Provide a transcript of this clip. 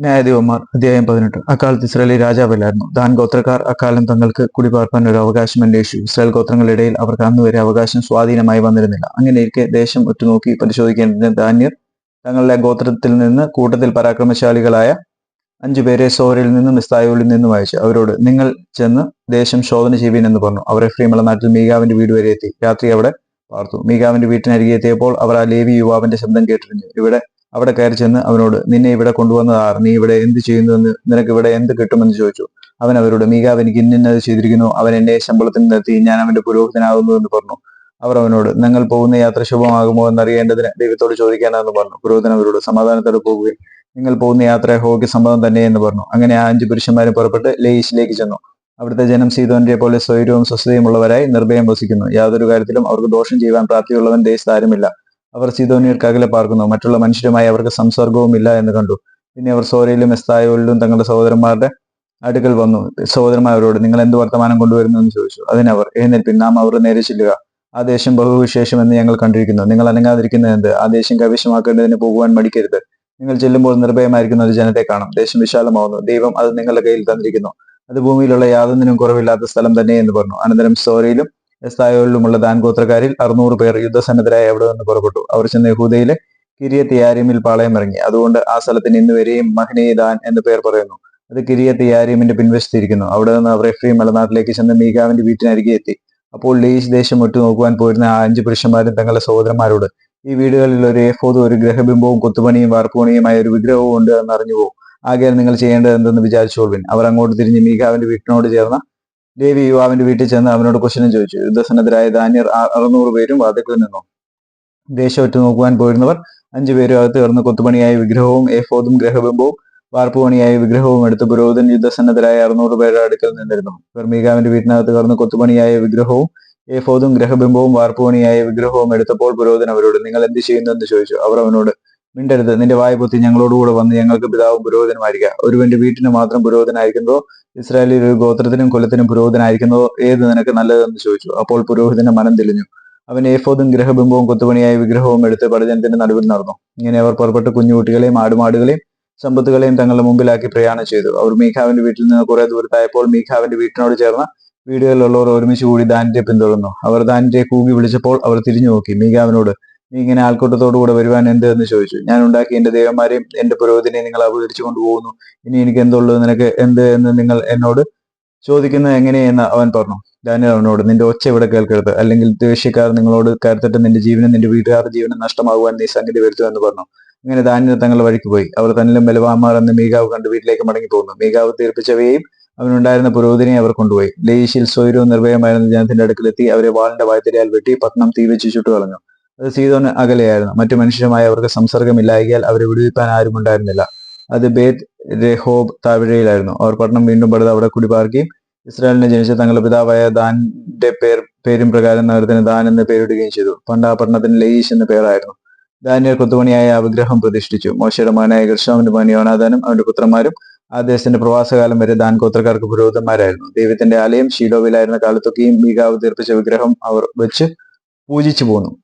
ന്യായാധിപന്മാർ അധ്യായം പതിനെട്ട്. അക്കാലത്ത് ഇസ്രായേലി രാജാവല്ലായിരുന്നു ദാൻ ഗോത്രക്കാർ അക്കാലം തങ്ങൾക്ക് കുടിപാർപ്പാൻ ഒരു അവകാശം അന്വേഷിച്ചു. ഇസ്രായേൽ ഗോത്രങ്ങളുടെ അവർക്ക് അന്നുവരെ അവകാശം സ്വാധീനമായി വന്നിരുന്നില്ല. അങ്ങനെയിരിക്കെ ദേശം ഒറ്റുനോക്കി പരിശോധിക്കേണ്ടതിന് ധാന്യർ തങ്ങളുടെ ഗോത്രത്തിൽ നിന്ന് കൂട്ടത്തിൽ പരാക്രമശാലികളായ അഞ്ചു പേരെ സോരിൽ നിന്നും ഇസ്തായോളിൽ നിന്നും അയച്ചു. അവരോട് നിങ്ങൾ ചെന്ന് ദേശം ശോധന ചെയ്യുവിൻ എന്ന് പറഞ്ഞു. അവരെ ഫ്രീമുള്ള നാട്ടിൽ മീഗാവിന്റെ വീട് വരെ എത്തി. രാത്രി അവിടെ പാർത്തു. മീഗാവിന്റെ വീട്ടിനരികെ എത്തിയപ്പോൾ അവർ ആ ലേവി യുവാവിന്റെ ശബ്ദം കേട്ടിരുന്നു. ഇവിടെ അവിടെ കയറി ചെന്ന് അവനോട് നിന്നെ ഇവിടെ കൊണ്ടുവന്നത് ആർ നീ ഇവിടെ എന്ത് ചെയ്യുന്നുവെന്ന് നിനക്ക് ഇവിടെ എന്ത് കിട്ടുമെന്ന് ചോദിച്ചു. അവൻ അവരോട് മീകാവ് എനിക്ക് ഇന്നത് ചെയ്തിരിക്കുന്നു. അവൻ എന്നെ ശമ്പളത്തിൽ നിർത്തി. ഞാൻ അവന്റെ പുരോഹിതനാകുന്നു എന്ന് പറഞ്ഞു. അവർ അവനോട് നിങ്ങൾ പോകുന്ന യാത്ര ശുഭമാകുമോ എന്നറിയേണ്ടതിന് ദൈവത്തോട് ചോദിക്കാനാണെന്ന് പറഞ്ഞു. പുരോഹിതൻ അവരോട് സമാധാനത്തോടെ പോകുകയും നിങ്ങൾ പോകുന്ന യാത്ര ഹോക്ക് സമ്മതം തന്നെ എന്ന് പറഞ്ഞു. അങ്ങനെ ആ അഞ്ച് പുരുഷന്മാരും പുറപ്പെട്ട് ലേയിഷിലേക്ക് ചെന്നു. അവിടുത്തെ ജനം സീതോന്റെ പോലെ സ്വൈര്യവും സ്വസ്ഥതയും ഉള്ളവരായി നിർഭയം വസിക്കുന്നു. യാതൊരു കാര്യത്തിലും അവർക്ക് ദോഷം ചെയ്യുവാൻ പ്രാപ്തിയുള്ളവൻ ദേശത്ത് ആരുമില്ല. അവർ സീതോനിയർക്ക് അകലെ പാർക്കുന്നു. മറ്റുള്ള മനുഷ്യരുമായി അവർക്ക് സംസർഗവും ഇല്ല എന്ന് കണ്ടു. പിന്നെ അവർ സോരയിലും എസ്തായോലിലും തങ്ങളുടെ സഹോദരന്മാരുടെ അടുക്കൽ വന്നു. സഹോദരന്മാർ അവരോട് നിങ്ങൾ എന്ത് വർത്തമാനം കൊണ്ടുവരുന്നു? എന്ന് ചോദിച്ചു. അതിനവർ എഴുന്നേൽപ്പിൻ നാം അവരുടെ നേരെ ചെല്ലുക. ആ ദേശം ബഹുവിശേഷം എന്ന് ഞങ്ങൾ കണ്ടിരിക്കുന്നു. നിങ്ങൾ അനങ്ങാതിരിക്കുന്നത് എന്ത്? ആ ദേശം കൈവശമാക്കേണ്ടതിന് പോകുവാൻ മടിക്കരുത്. നിങ്ങൾ ചെല്ലുമ്പോൾ നിർഭയമായിരിക്കുന്ന ഒരു ജനത്തെ കാണും. ദേശം വിശാലമാവുന്നു. ദൈവം അത് നിങ്ങളുടെ കയ്യിൽ തന്നിരിക്കുന്നു. അത് ഭൂമിയിലുള്ള യാതൊന്നിനും കുറവില്ലാത്ത സ്ഥലം തന്നെ എന്ന് പറഞ്ഞു. അനന്തരം സോരയിലും എസ്തായോളിലുമുള്ള ദാൻ ഗോത്രക്കാരിൽ അറുന്നൂറ് പേർ യുദ്ധസന്നദ്ധരായി അവിടെ നിന്ന് പുറപ്പെട്ടു. അവർ ചെന്ന് യഹൂദയിലെ കിരിയ തിയാരിമിൽ പാളയം ഇറങ്ങി. അതുകൊണ്ട് ആ സ്ഥലത്തിന് ഇന്ന് വരെയും മഹ്നേ ദാൻ എന്ന് പേർ പറയുന്നു. അത് കിരിയ തിയാരിമിന്റെ പിൻവശത്തിരിക്കുന്നു. അവിടെ നിന്ന് അവർ എഫ്രീം മലനാട്ടിലേക്ക് ചെന്ന് മീകാവിന്റെ വീട്ടിനരികെ എത്തി. അപ്പോൾ ലീസ് ദേശം ഒറ്റ നോക്കുവാൻ പോയിരുന്ന ആ അഞ്ച് പുരുഷന്മാരും തങ്ങളുടെ സഹോദരന്മാരോട് ഈ വീടുകളിൽ ഒരു എഫോദും ഒരു ഗ്രഹബിംബവും കൊത്തുപണിയും വാർപ്പുപണിയുമായ ഒരു വിഗ്രഹവും ഉണ്ട് എന്ന് അറിഞ്ഞു പോകും ആകെ നിങ്ങൾ ചെയ്യേണ്ടത് എന്തെന്ന് വിചാരിച്ചോൾവിൻ അവർ അങ്ങോട്ട് തിരിഞ്ഞ് മീകാവിന്റെ വീട്ടിനോട് ചേർന്ന ദേവി യുവാവിന്റെ വീട്ടിൽ ചെന്ന് അവനോട് ക്വസ്റ്റനും ചോദിച്ചു. യുദ്ധസന്നദ്ധരായ ധാന്യർ അറുന്നൂറ് പേരും വാതിക്കൽ നിന്നു? ദേശം നോക്കുവാൻ പോയിരുന്നവർ അഞ്ചു പേരും അകത്ത് കയർന്ന് കൊത്തുപണിയായ വിഗ്രഹവും ഏഫോദും ഗ്രഹബിംബവും വാർപ്പുപണിയായ വിഗ്രഹവും എടുത്ത് പുരോഹിതൻ യുദ്ധസന്നദ്ധരായ അറുന്നൂറ് പേരുടെ അടുക്കൽ നിന്നിരുന്നു. ഇവർ വീട്ടിനകത്ത് കടന്ന് കൊത്തുപണിയായ വിഗ്രഹവും ഏഫോദും ഗ്രഹബിംബവും വാർപ്പുപണിയായ വിഗ്രഹവും എടുത്തപ്പോൾ പുരോഹിതൻ അവരോട് നിങ്ങൾ എന്ത് ചെയ്യുന്നു? എന്ന് ചോദിച്ചു. അവർ അവനോട് മിണ്ടരുത്. നിന്റെ വായ പൊത്തി ഞങ്ങളോടുകൂടെ വന്ന് ഞങ്ങൾക്ക് പിതാവും പുരോഹിതനുമായിരിക്കുക ഒരുവന്റെ വീട്ടിന് മാത്രം പുരോഹിതനായിരിക്കുന്നതോ ഇസ്രായേലിൽ ഒരു ഗോത്രത്തിനും കുലത്തിനും പുരോഹിതനായിരിക്കുന്നതോ ഏത് നിനക്ക് നല്ലതെന്ന് ചോദിച്ചു. അപ്പോൾ പുരോഹിതന്റെ മനം തെളിഞ്ഞു. അവൻ ഏഫോദും ഗ്രഹബിംബവും കൊത്തുപണിയായ വിഗ്രഹവും എടുത്ത് പടജനത്തിന്റെ നടുവിൽ നടന്നു. ഇങ്ങനെ അവർ പുറപ്പെട്ട് കുഞ്ഞുകുട്ടികളെയും ആടുമാടുകളെയും സമ്പത്തുകളെയും തങ്ങളുടെ മുമ്പിലാക്കി പ്രയാണം ചെയ്തു. അവർ മീഖാവിന്റെ വീട്ടിൽ നിന്ന് കുറെ ദൂരത്തായപ്പോൾ മീഖാവിന്റെ വീട്ടിനോട് ചേർന്ന വീടുകളിലുള്ളവർ ഒരുമിച്ച് കൂടി ദാനിന്റെ പിന്തുടർന്നു. അവർ ദാനിന്റെ കൂകി വിളിച്ചപ്പോൾ അവർ തിരിഞ്ഞു നോക്കി മീഖാവിനോട് നീ ഇങ്ങനെ ആൾക്കൂട്ടത്തോടുകൂടെ വരുവാൻ എന്ത് എന്ന് ചോദിച്ചു. ഞാൻ ഉണ്ടാക്കി എന്റെ ദേവന്മാരെയും എന്റെ പുരോഹിതനെയും നിങ്ങൾ അപകരിച്ചു കൊണ്ടുപോകുന്നു. ഇനി എനിക്ക് എന്തുള്ളു? നിനക്ക് എന്ത് എന്ന് നിങ്ങൾ എന്നോട് ചോദിക്കുന്നത് എങ്ങനെയെന്ന് അവൻ പറഞ്ഞു. ഡാനിയൽ അവനോട് നിന്റെ ഒച്ച ഇവിടെ കേൾക്കരുത്. അല്ലെങ്കിൽ ദേഷ്യക്കാർ നിങ്ങളോട് കരുത്തിട്ട് നിന്റെ ജീവനും നിന്റെ വീട്ടുകാരുടെ ജീവനും നഷ്ടമാകുവാൻ നീ സംഗതി വരുത്തു എന്ന് പറഞ്ഞു. അങ്ങനെ ദാനിയൽ തങ്ങളുടെ വഴിക്ക് പോയി. അവർ തന്നിലും ബലവാന്മാർ എന്ന് മീകാവ് കണ്ട് വീട്ടിലേക്ക് മടങ്ങി പോകുന്നു മീകാവ് തീർപ്പിച്ചവയെയും അവനുണ്ടായിരുന്ന പുരോഹിതനെ അവർ കൊണ്ടുപോയി. ലേശിൽ സ്വൈരവും നിർഭയമായിരുന്ന ജനത്തിന്റെ അടുക്കിലെത്തി അവരെ വാളിന്റെ വായത്തിരയാൽ വെട്ടി പത്നം തീ വെച്ച് ചുട്ടു കളഞ്ഞു സീതോന് അകലെയായിരുന്നു. മറ്റു മനുഷ്യരുമായി അവർക്ക് സംസർഗമില്ലായകിയാൽ അവരെ വിടുവിപ്പാൻ ആരും ഉണ്ടായിരുന്നില്ല. അത് ബേത് രഹോബ് താഴ്വരയിലായിരുന്നു. അവർ പട്ടണം വീണ്ടും പടുത്ത് അവിടെ കുടിപാർക്കുകയും ഇസ്രായേലിനെ ജനിച്ച തങ്ങളുടെ പിതാവായ ദാന്റെ പേർ പേരും പ്രകാരം നഗരത്തിന് ദാൻ എന്ന് പേരിടുകയും ചെയ്തു. പണ്ട് ആ പട്ടണത്തിന് ലയീഷ് എന്ന പേരായിരുന്നു. ദാനിയൽ കൊത്തുപണിയായ ആ വിഗ്രഹം പ്രതിഷ്ഠിച്ചു. മോശയുടെ മകനായ കൃഷ്ണാവിന്റെ മകൻ യോനാദാനും അവന്റെ പുത്രന്മാരും ആ ദേശത്തിന്റെ പ്രവാസകാലം വരെ ദാൻ ഗോത്രക്കാർക്ക് പുരോഹിതന്മാരായിരുന്നു. ദൈവത്തിന്റെ ആലയം ഷീലോവിലായിരുന്ന കാലത്തൊക്കെയും മീകാവ് തീർപ്പിച്ച വിഗ്രഹം അവർ വെച്ച് പൂജിച്ചു പോന്നു.